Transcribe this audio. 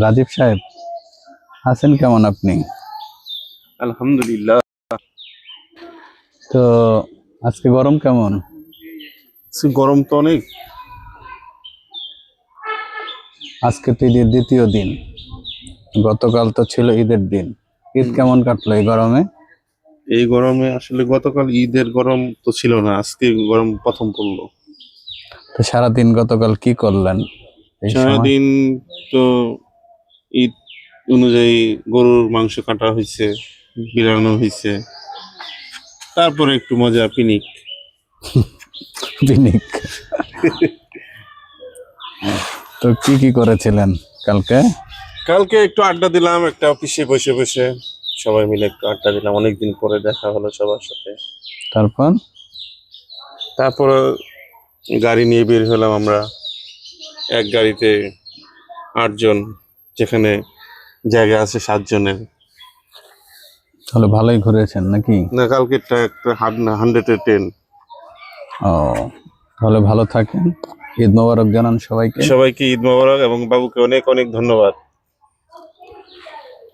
রাজীব সাহেব আছেন কেমন আপনি? আলহামদুলিল্লাহ। তো আজকে গরম কেমন? গরম তো অনেক। আজকে তো ঈদের দ্বিতীয় দিন। গতকাল তো ছিল ঈদের দিন। ঈদ কেমন কাটলো এই গরমে? এই গরমে আসলে গতকাল ঈদের গরম তো ছিল না আজকে গরম প্রথম পড়ল। তো সারাদিন গতকাল কি করলেন সারাদিন তো ঈদ অনুযায়ী গরুর মাংস কাটা হয়েছে বিরানো হয়েছে। তারপরে একটু মজা পিনিক। পিকনিক তো কি কি করেছিলেন কালকে? কালকে একটু আড্ডা দিলাম একটা অফিসে বসে বসে সবাই মিলে একটু আড্ডা দিলাম। অনেকদিন পরে দেখা হলো সবার সাথে। তারপর? তারপরে গাড়ি নিয়ে বের হলাম আমরা। এক গাড়িতে আটজন যেখানে জায়গা আছে সাতজনের। তাহলে ভালোই ঘুরেছেন নাকি? না কালকেরটা একটা হান্ড্রেডের টেন ও তাহলে ভালো থাকেন। ঈদ মোবারক জানান সবাইকে। সবাইকে ঈদ মোবারক এবং বাবুকে অনেক অনেক ধন্যবাদ।